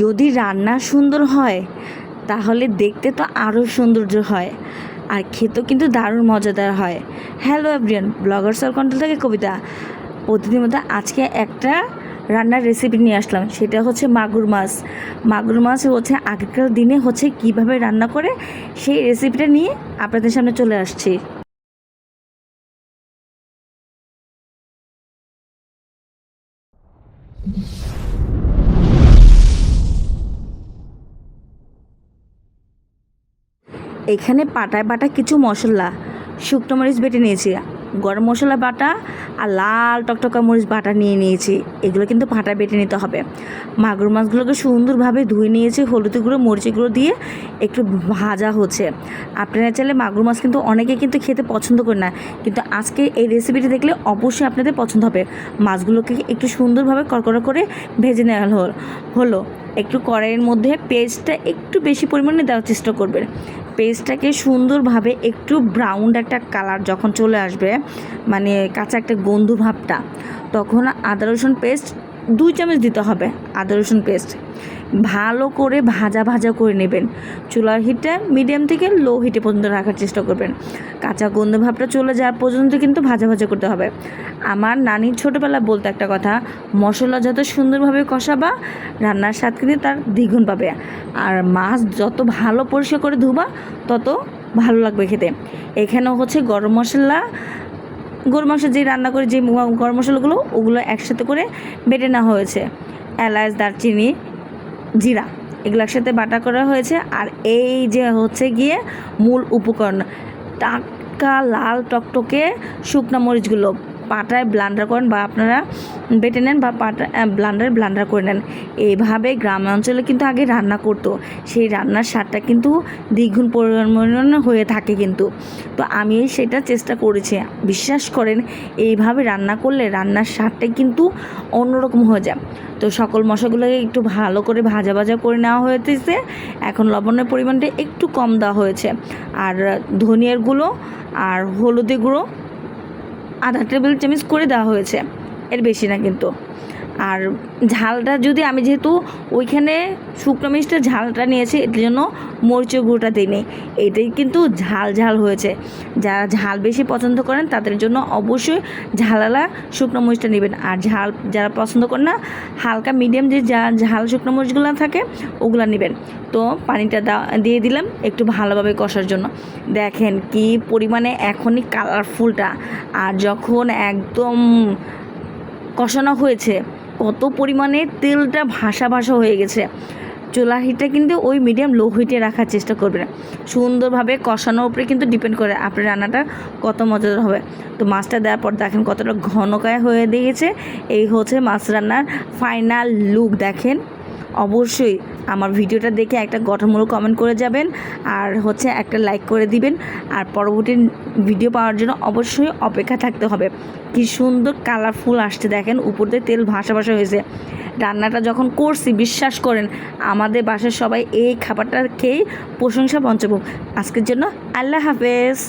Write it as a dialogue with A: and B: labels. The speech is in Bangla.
A: যদি রান্না সুন্দর হয়, তাহলে দেখতে তো আরও সৌন্দর্য হয়। আর খেতেও কিন্তু দারুণ মজাদার হয়। হ্যালো এভরিয়ান ব্লগার সর কন্ট্রোল থেকে কবিতা। প্রতিদিন মতো আজকে একটা রান্নার রেসিপি নিয়ে আসলাম। সেটা হচ্ছে মাগুর মাছ। মাগুর মাছ হচ্ছে আগেকার দিনে হচ্ছে কীভাবে রান্না করে, সেই রেসিপিটা নিয়ে আপনাদের সামনে চলে আসছি। এখানে পাটায় বাটা কিছু মশলা। শুকনো মরিচ বেটে নিয়েছি, গরম মশলা বাটা আর লাল টকটকা মরিচ বাটা নিয়ে নিয়েছি। এগুলো কিন্তু পাটায় বেটে নিতে হবে। মাগুর মাছগুলোকে সুন্দরভাবে ধুয়ে নিয়েছি হলুদ গুঁড়ো মরিচ গুঁড়ো দিয়ে একটু ভাজা হচ্ছে। আপনারা চাইলে মাগুর মাছ কিন্তু অনেকে কিন্তু খেতে পছন্দ করে না, কিন্তু আজকে এই রেসিপিটি দেখলে অবশ্যই আপনাদের পছন্দ হবে। মাছগুলোকে একটু সুন্দরভাবে কড়কড়া করে ভেজে নেওয়া হলো একটু কড়াইয়ের মধ্যে পেস্টটা একটু বেশি পরিমাণে দেওয়ার চেষ্টা করবেন। পেস্টটাকে সুন্দরভাবে একটু ব্রাউন একটা কালার যখন চলে আসবে মানে কাঁচা একটা গন্ধুভাবটা তখন আদা রসুন পেস্ট দুই চামচ দিতে হবে, আদা রসুন পেস্ট। ভালো করে ভাজা ভাজা করে নেবেন। চুলার হিটটা মিডিয়াম থেকে লো হিটে পর্যন্ত রাখার চেষ্টা করবেন। কাঁচা গন্ধ ভাবটা চলে যাওয়ার পর্যন্ত কিন্তু ভাজা ভাজা করতে হবে। আমার নানি ছোটোবেলা বলতে একটা কথা, মশলা যত সুন্দরভাবে কষাবা, রান্নার স্বাদ কিন্তু তার দ্বিগুণ পাবে। আর মাছ যত ভালো পরিষ্কার করে ধুবা, তত ভালো লাগবে খেতে। এখানেও হচ্ছে গরম মশলা গরু মাংস যে রান্না করে যে গরম মশলাগুলো, ওগুলো একসাথে করে বেটে নেওয়া হয়েছে। এলাচ, দারচিনি জিরা, এগুলোর সাথে বাটা করা হয়েছে। আর এই যে হচ্ছে গিয়ে মূল উপকরণ, টাটকা লাল টকটকে শুকনো মরিচগুলো। পাটায় ব্লান্ডার করেন বা আপনারা বেটে নেন বা পাটা ব্লান্ডার ব্লান্ডার করে নেন। এইভাবে গ্রাম অঞ্চলে কিন্তু আগে রান্না করতো। সেই রান্নার স্বাদটা কিন্তু দ্বিগুণ পরিমাণে হয়ে থাকে কিন্তু। তো আমি সেটা চেষ্টা করেছি। বিশ্বাস করেন, এইভাবে রান্না করলে রান্নার স্বাদটা কিন্তু অন্যরকম হয়ে যায়। তো সকল মশলাগুলোকে একটু ভালো করে ভাজা ভাজা করে নেওয়া হয়েছে। এখন লবণের পরিমাণটা একটু কম দেওয়া হয়েছে। আর ধনিয়ার গুঁড়ো আর হলুদের গুঁড়ো আধা টেবিল চামচ করে দেওয়া হয়েছে। এর বেশি না কিন্তু। আর ঝালটা যদি আমি যেহেতু ওইখানে শুকনো মিষ্টির ঝালটা নিয়েছি, এর জন্য মরিচের গুঁড়োটা দিইনি। এটাই কিন্তু ঝাল ঝাল হয়েছে। যারা ঝাল বেশি পছন্দ করেন, তাদের জন্য অবশ্যই ঝালালা শুকনো মরিচটা নেবেন। আর ঝাল যারা পছন্দ করেন না, হালকা মিডিয়াম যে যা ঝাল শুকনো মরিচগুলো থাকে, ওগুলো নেবেন। তো পানিটা দিয়ে দিলাম একটু ভালোভাবে কষার জন্য। দেখেন কি পরিমাণে এখনই কালারফুলটা আর যখন একদম কষানো হয়েছে কত পরিমাণে তেলটা ভাসা ভাসা হয়ে গেছে। চুলার হিটটা কিন্তু ওই মিডিয়াম লো হিটে রাখার চেষ্টা করবেন সুন্দরভাবে কষানোর উপরে কিন্তু ডিপেন্ড করে আপনার রান্নাটা কত মজাদার হবে। তো মাছটা দেওয়ার পর দেখেন কতটা ঘনকায় হয়ে দিয়েছে। এই হচ্ছে মাছ রান্নার ফাইনাল লুক দেখেন। অবশ্যই আমার ভিডিওটা দেখে একটা গঠনমূলক কমেন্ট করে যাবেন, আর হচ্ছে একটা লাইক করে দিবেন, আর পরবর্তী ভিডিও পাওয়ার জন্য অবশ্যই অপেক্ষা থাকতে হবে। কি সুন্দর কালারফুল আসছে দেখেন, উপর দিয়ে তেল ভাসা ভাসা হয়েছে। রান্নাটা যখন করছি, বিশ্বাস করেন, আমাদের বাসার সবাই এই খাবারটা খেয়েই প্রশংসা পঞ্চমুখ আজকের জন্য আল্লাহ হাফেজ।